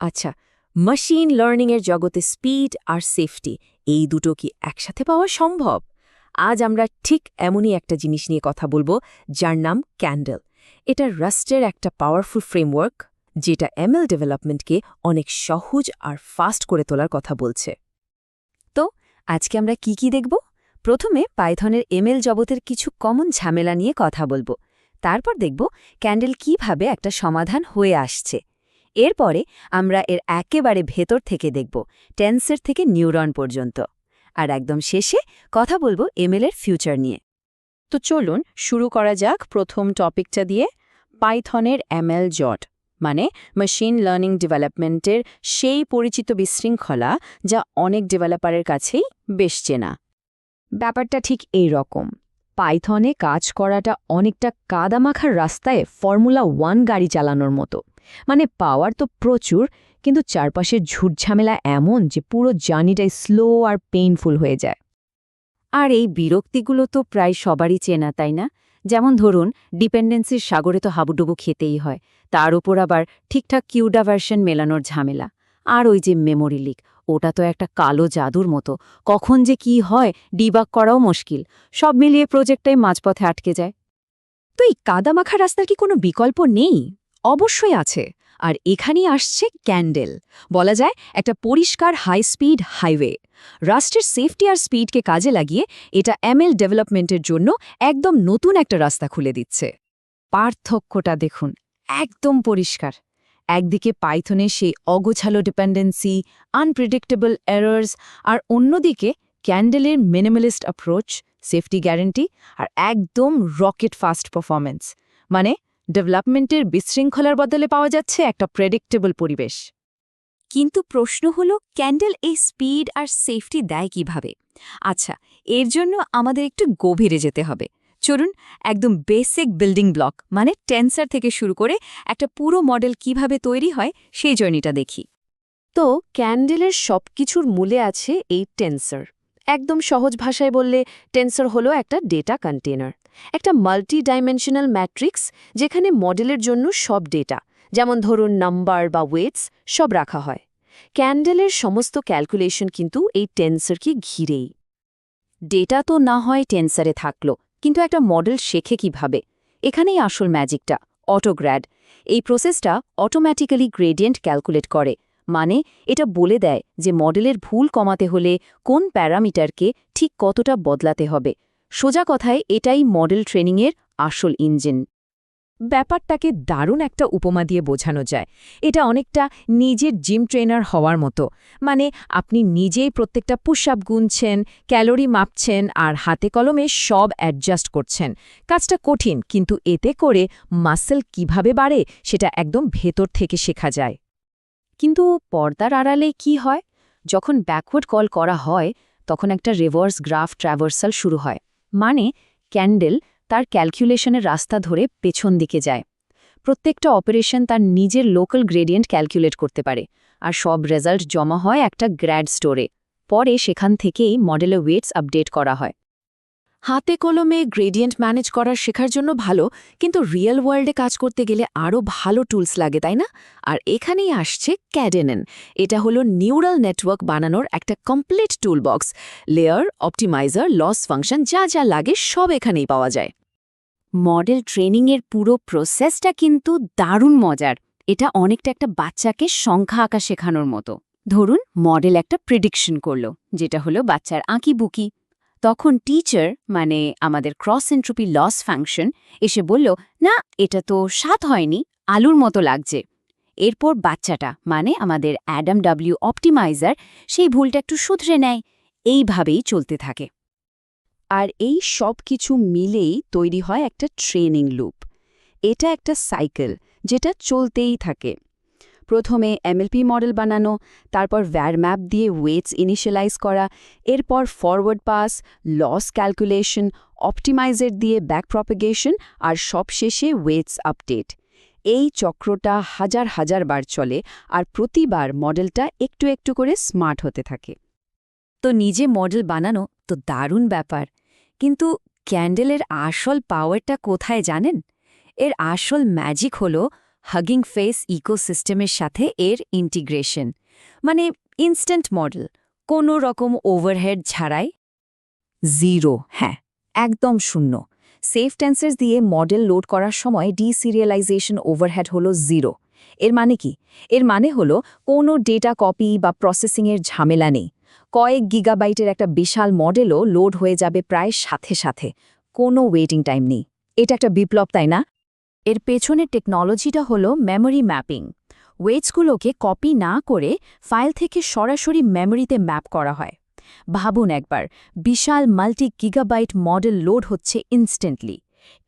আচ্ছা মেশিন লার্নিংয়ের জগতে স্পিড আর সেফটি এই দুটো কি একসাথে পাওয়া সম্ভব? আজ আমরা ঠিক এমনই একটা জিনিস নিয়ে কথা বলব, যার নাম ক্যান্ডেল এটা রাস্টের একটা পাওয়ারফুল ফ্রেমওয়ার্ক যেটা এমএল ডেভেলপমেন্টকে অনেক সহজ আর ফাস্ট করে তোলার কথা বলছে। তো, আজকে আমরা কি কি দেখব? প্রথমে পাইথনের এমএল জগতের কিছু কমন ঝামেলা নিয়ে কথা বলব। তারপর দেখব ক্যান্ডেল কীভাবে একটা সমাধান হয়ে আসছে। এরপরে আমরা এর একেবারে ভেতর থেকে দেখব, টেন্সের থেকে নিউরন পর্যন্ত। আর একদম শেষে কথা বলব এমএলের ফিউচার নিয়ে। তো চলুন শুরু করা যাক প্রথম টপিকটা দিয়ে, পাইথনের এমএল জট মানে মেশিন লার্নিং ডেভেলপমেন্টের সেই পরিচিত বিশৃঙ্খলা যা অনেক ডেভেলপারের কাছেই বেশ চেনা। ব্যাপারটা ঠিক এই রকম, পাইথনে কাজ করাটা অনেকটা কাদামাখার রাস্তায় ফর্মুলা ওয়ান গাড়ি চালানোর মতো। মানে পাওয়ার তো প্রচুর, কিন্তু চারপাশের ঝুটঝামেলা এমন যে পুরো জার্নিটাই স্লো আর পেইনফুল হয়ে যায়। আর এই বিরক্তিগুলো তো প্রায় সবারই চেনা, তাই না? যেমন ধরুন ডিপেন্ডেন্সির সাগরে তো হাবুডুবু খেতেই হয়, তার উপর আবার ঠিকঠাক কিউডা ভার্সন মেলানোর ঝামেলা। আর ওই যে মেমোরি লিক ওটা তো একটা কালো জাদুর মতো, কখন যে কি হয় ডিবাক করাও মুশকিল, সব মিলিয়ে প্রজেক্টটাই মাঝপথে আটকে যায়। তো এই কাদামাখা রাস্তার কি কোনো বিকল্প নেই? অবশ্যই আছে। আর এখানেই আসছে ক্যান্ডেল। বলা যায় একটা পরিষ্কার হাই স্পিড হাইওয়ে রাষ্ট্রের সেফটি আর স্পিডকে কাজে লাগিয়ে এটা এমএল ডেভেলপমেন্টের জন্য একদম নতুন একটা রাস্তা খুলে দিচ্ছে। পার্থক্যটা দেখুন, একদম পরিষ্কার। একদিকে পাইথনে সেই অগোছালো ডিপেন্ডেন্সি আনপ্রেডিক্টেবল এরার্স আর অন্যদিকে ক্যান্ডেলের মিনিমালিস্ট অ্যাপ্রোচ সেফটি গ্যারেন্টি আর একদম রকেট ফাস্ট পারফরমেন্স মানে ডেভেলপমেন্টের বিশৃঙ্খলার বদলে পাওয়া যাচ্ছে একটা প্রেডিক্টেবল পরিবেশ। কিন্তু প্রশ্ন হল, ক্যান্ডেল এই স্পিড আর সেফটি দেয় কীভাবে? আচ্ছা এর জন্য আমাদের একটু গভীরে যেতে হবে। চলুন একদম বেসিক বিল্ডিং ব্লক মানে টেন্সার থেকে শুরু করে একটা পুরো মডেল কীভাবে তৈরি হয়, সেই জার্নিটা দেখি। তো ক্যান্ডেলের সবকিছুর মূলে আছে এই টেন্সর একদম সহজ ভাষায় বললে টেন্সর হলো একটা ডেটা কন্টেনার একটা মাল্টি ডাইমেনশনাল ম্যাট্রিক্স যেখানে মডেলের জন্য সব ডেটা যেমন ধরুন নাম্বার বা ওয়েটস সব রাখা হয়। ক্যান্ডেলের সমস্ত ক্যালকুলেশন কিন্তু এই টেন্সরকে ঘিরেই। ডেটা তো না হয় টেন্সারে থাকল, কিন্তু একটা মডেল শেখে কীভাবে? এখানেই আসল ম্যাজিকটা অটোগ্র্যাড এই প্রসেসটা অটোম্যাটিক্যালি গ্রেডিয়েন্ট ক্যালকুলেট করে মানে এটা বলে দেয় যে মডেলের ভুল কমাতে হলে কোন প্যারামিটারকে ঠিক কতটা বদলাতে হবে। সোজা কথায় এটাই মডেল ট্রেনিংয়ের আসল ইঞ্জিন। ব্যাপারটাকে দারুণ একটা উপমা দিয়ে বোঝানো যায়। এটা অনেকটা নিজের জিম ট্রেনার হওয়ার মতো। মানে আপনি নিজেই প্রত্যেকটা পুশ আপ গুনছেন, ক্যালোরি মাপছেন আর হাতে কলমে সব অ্যাডজাস্ট করছেন। কাজটা কঠিন, কিন্তু এতে করে মাসেল কীভাবে বাড়ে সেটা একদম ভেতর থেকে শেখা যায়। কিন্তু পর্দার আড়ালে কি হয়? যখন ব্যাকওয়ার্ড কল করা হয়, তখন একটা রিভার্স গ্রাফ ট্র্যাভার্সাল শুরু হয়। মানে ক্যান্ডেল তার ক্যালকুলেশনের রাস্তা ধরে পেছন দিকে যায়। প্রত্যেকটা অপারেশন তার নিজের লোকাল গ্রেডিয়েন্ট ক্যালকুলেট করতে পারে, আর সব রেজাল্ট জমা হয় একটা গ্র্যাড স্টোরে। পরে সেখান থেকেই মডেলের ওয়েটস আপডেট করা হয়। হাতে কলমে গ্রেডিয়েন্ট ম্যানেজ করার শেখার জন্য ভালো, কিন্তু রিয়েল ওয়ার্ল্ডে কাজ করতে গেলে আরও ভালো টুলস লাগে, তাই না? আর এখানেই আসছে ক্যাডেনেন এটা হলো নিউরাল নেটওয়ার্ক বানানোর একটা complete toolbox layer optimizer loss function যা যা লাগে সব এখানেই পাওয়া যায়। মডেল ট্রেনিংয়ের পুরো প্রসেসটা কিন্তু দারুণ মজার। এটা অনেকটা একটা বাচ্চাকে সংখ্যা আঁকা শেখানোর মতো। ধরুন মডেল একটা প্রিডিকশন করল, যেটা হলো বাচ্চার আঁকি বুকি তখন টিচার মানে আমাদের ক্রস এন্ট্রপি লস ফাংশন এসে বলল, না, এটা তো সাত হয়নি, আলুর মতো লাগছে। এরপর বাচ্চাটা মানে আমাদের অ্যাডাম ডাব্লিউ অপটিমাইজার সেই ভুলটা একটু শুধরে নেয়, এইভাবেই চলতে থাকে। আর এই সব কিছু মিলেই তৈরি হয় একটা ট্রেনিং লুপ এটা একটা সাইকেল যেটা চলতেই থাকে। প্রথমে এমএলপি মডেল বানানো, তারপর ভ্যার ম্যাপ দিয়ে ওয়েটস ইনিশিয়ালাইজ করা, এরপর forward pass loss calculation optimizer দিয়ে ব্যাক প্রপেগেশন আর সবশেষে ওয়েটস আপডেট এই চক্রটা হাজার হাজার বার চলে, আর প্রতিবার মডেলটা একটু একটু করে স্মার্ট হতে থাকে। তো নিজে মডেল বানানো তো দারুণ ব্যাপার। কিন্তু ক্যান্ডেলের আসল পাওয়ারটা কোথায় জানেন? এর আসল ম্যাজিক হল হাগিং ফেস ইকোসিস্টেমের সাথে এর ইন্টিগ্রেশন মানে ইনস্ট্যান্ট মডেল কোনো রকম ওভারহেড ছাড়াই। জিরো হ্যাঁ একদম শূন্য। সেফ টেন্সার্স দিয়ে মডেল লোড করার সময় ডিসিরিয়ালাইজেশন ওভারহেড হলো জিরো এর মানে কি? এর মানে হলো কোনো ডেটা কপি বা প্রসেসিংয়ের ঝামেলা নেই। কয়েক গিগাবাইটের একটা বিশাল মডেলও লোড হয়ে যাবে প্রায় সাথে সাথে। কোনো ওয়েটিং টাইম নেই। এটা একটা বিপ্লব, তাই না? এর পেছনের টেকনোলজিটা হলো মেমরি ম্যাপিং ওয়েটসগুলোকে কপি না করে ফাইল থেকে সরাসরি মেমরিতে ম্যাপ করা হয়। ভাবুন একবার, বিশাল মাল্টি গিগাবাইট মডেল লোড হচ্ছে ইনস্ট্যান্টলি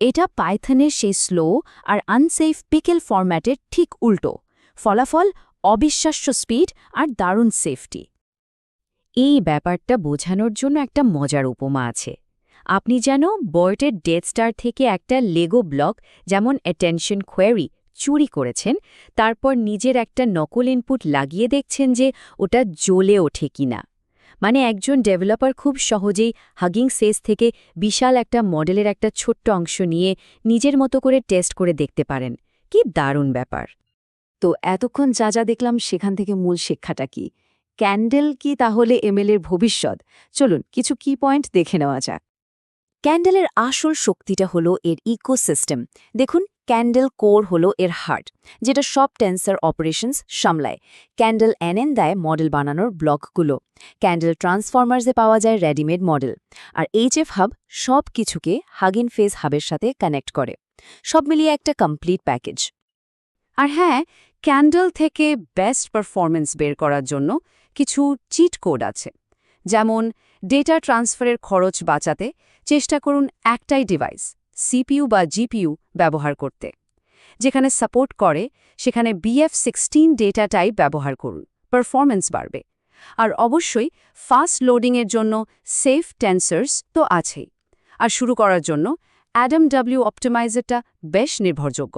এটা পাইথনের সেই স্লো আর আনসেফ পিকেল ফরম্যাটের ঠিক উল্টো। ফলাফল, অবিশ্বাস্য স্পিড আর দারুণ সেফটি এই ব্যাপারটা বোঝানোর জন্য একটা মজার উপমা আছে। আপনি যেন বয়টের ডেথ স্টার থেকে একটা লেগো ব্লক যেমন অ্যাটেনশন কোয়েরি চুরি করেছেন, তারপর নিজের একটা নকল ইনপুট লাগিয়ে দেখছেন যে ওটা জ্বলে ওঠে কিনা। মানে একজন ডেভেলপার খুব সহজেই হাগিং সেস থেকে বিশাল একটা মডেলের একটা ছোট্ট অংশ নিয়ে নিজের মতো করে টেস্ট করে দেখতে পারেন। কি দারুণ ব্যাপার! তো এতক্ষণ যা যা দেখলাম সেখান থেকে মূল শিক্ষাটা কি? ক্যান্ডেল কি তাহলে এমএলের ভবিষ্যৎ? চলুন কিছু কি পয়েন্ট দেখে নেওয়া যাক। ক্যান্ডেলের আসল শক্তিটা হলো এর ইকোসিস্টেম। দেখুন, ক্যান্ডেল কোর হলো এর হার্ট, যেটা সব টেন্সার অপারেশনস সামলায়। ক্যান্ডেল এনএন দেয় মডেল বানানোর ব্লকগুলো। ক্যান্ডেল ট্রান্সফরমার্সে পাওয়া যায় রেডিমেড মডেল। আর এইচএফ হাব সব কিছুকে হাগিন ফেস হাবের সাথে কানেক্ট করে। সব মিলিয়ে একটা কমপ্লিট প্যাকেজ। আর হ্যাঁ ক্যান্ডেল থেকে বেস্ট পারফরমেন্স বের করার জন্য কিছু চিট কোড আছে। যেমন, ডেটা ট্রান্সফারের খরচ বাঁচাতে চেষ্টা করুন একটাই ডিভাইস সিপিইউ বা জিপিইউ ব্যবহার করতে, যেখানে সাপোর্ট করে, সেখানে বিএফ সিক্সটিন ডেটা টাইপ ব্যবহার করুন পারফরম্যান্স বাড়বে। আর অবশ্যই ফাস্ট লোডিংয়ের জন্য সেফ টেন্সার্স তো আছেই। আর শুরু করার জন্য অ্যাডাম ডাব্লিউ অপটিমাইজারটা বেশ নির্ভরযোগ্য।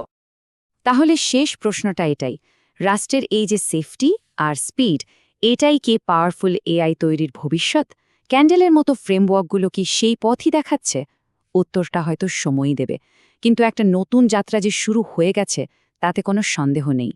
তাহলে শেষ প্রশ্নটা এটাই, রাষ্ট্রের এই যে সেফটি আর স্পিড এটাই কে পাওয়ারফুল এআই তৈরির ভবিষ্যৎ? ক্যান্ডেলের মতো ফ্রেমওয়ার্কগুলো কি সেই পথই দেখাচ্ছে? উত্তরটা হয়তো সময়ই দেবে। কিন্তু একটা নতুন যাত্রা যে শুরু হয়ে গেছে, তাতে কোনো সন্দেহ নেই।